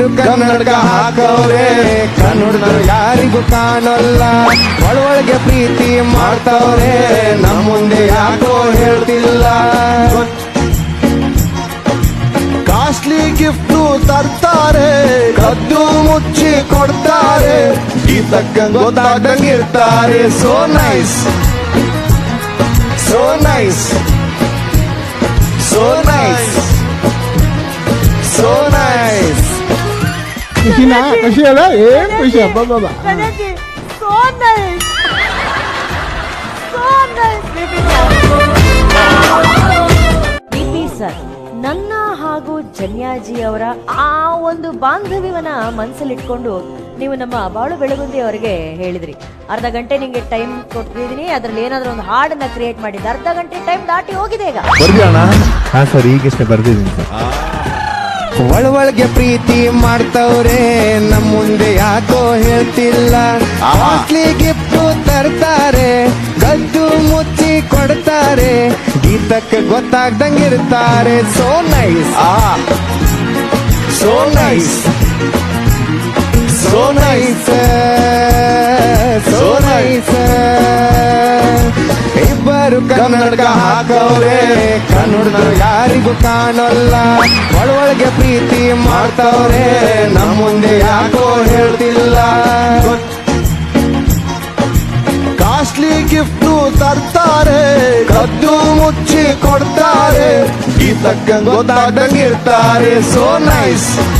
ಇಬ್ಬರು ಕನ್ನಡಕ ಹಾಕವ್ರೆ. ಕನ್ನಡದವ್ರು ಯಾರಿಗೂ ಕಾಣಲ್ಲ. ಒಳೊಳಗೆ ಪ್ರೀತಿ ಮಾಡ್ತವ್ರೆ. ನಮ್ಮ ಮುಂದೆ ಯಾಕೋ ಹೇಳ್ತಿಲ್ಲ. ಕಾಸ್ಟ್ಲಿ ಗಿಫ್ಟು ತರ್ತಾರೆ. ಕದ್ದು ಮುಚ್ಚಿ ಕೊಡ್ತಾರೆ. ಗೀತಕ್ಕ ಗೊತ್ತಾದಂಗಿರ್ತಾರೆ ಸೋ ನೈಸ್ ಸೋ ನೈಸ್ ಅಲ್ಲ ಏನ್ ಖುಷಿ ಬಿಪಿ ಸರ್ ನನ್ನ ಹಾಗೂ ಜನ್ಯಾಜಿ ಅವರ ಆ ಒಂದು ಬಾಂಧವ್ಯವನ್ನ ಮನಸ್ಸಲ್ಲಿಟ್ಕೊಂಡು ನೀವು ನಮ್ಮ ಬಾಳು ಬೆಳಗುಂದಿ ಅವರಿಗೆ ಹೇಳಿದ್ರಿ. ಅರ್ಧ ಗಂಟೆ ನಿಮಗೆ ಟೈಮ್ ಕೊಟ್ಟಿದ್ದೀನಿ ಅದ್ರಲ್ಲಿ ಏನಾದ್ರೂ ಒಂದು ಹಾಡನ್ನ ಕ್ರಿಯೇಟ್ ಮಾಡಿದ್ದೆ ಅರ್ಧ ಗಂಟೆ ಟೈಮ್ ದಾಟಿ ಹೋಗಿದೆ ಈಗ. ಬರ್ದಿಯೋಣ ಹಾ ಸರ್ ಈಗಷ್ಟೇ ಬರ್ದಿದ್ದೀನಿ ಸರ್. ಒಳೊಳಗೆ ಪ್ರೀತಿ ಮಾಡ್ತವ್ರೆ ನಮ್ ಮುಂದೆ ಯಾಕೋ ಹೇಳ್ತಿಲ್ಲ. ಆಸ್ಲಿ ಗಿಫ್ಟ್ ತರ್ತಾರೆ ಗದ್ದು ಮುಚ್ಚಿ ಕೊಡ್ತಾರೆ ಗೀತಕ್ಕೆ ಗೊತ್ತಾಗ್ದಂಗಿರ್ತಾರೆ. So nice so nice so nice ಇಬ್ಬರು ಕನ್ನಡಕ ಹಾಕವ್ರೆ. ಕನ್ನಡ ಯಾರಿಗೂ ಕಾಣಲ್ಲ. ಒಳೊಳಗೆ ಪ್ರೀತಿ ಮಾಡ್ತವ್ರೆ. ನಮ್ಮ ಮುಂದೆ ಯಾಕೋ ಹೇಳ್ತಿಲ್ಲ. ಕಾಸ್ಟ್ಲಿ ಗಿಫ್ಟ್ ತರ್ತಾರೆ. ಕದ್ದು ಮುಚ್ಚಿ ಕೊಡ್ತಾರೆ. ಈ ತಕ್ಕ ಗೊತ್ತಾದಂಗಿರ್ತಾರೆ ಸೋ ನೈಸ್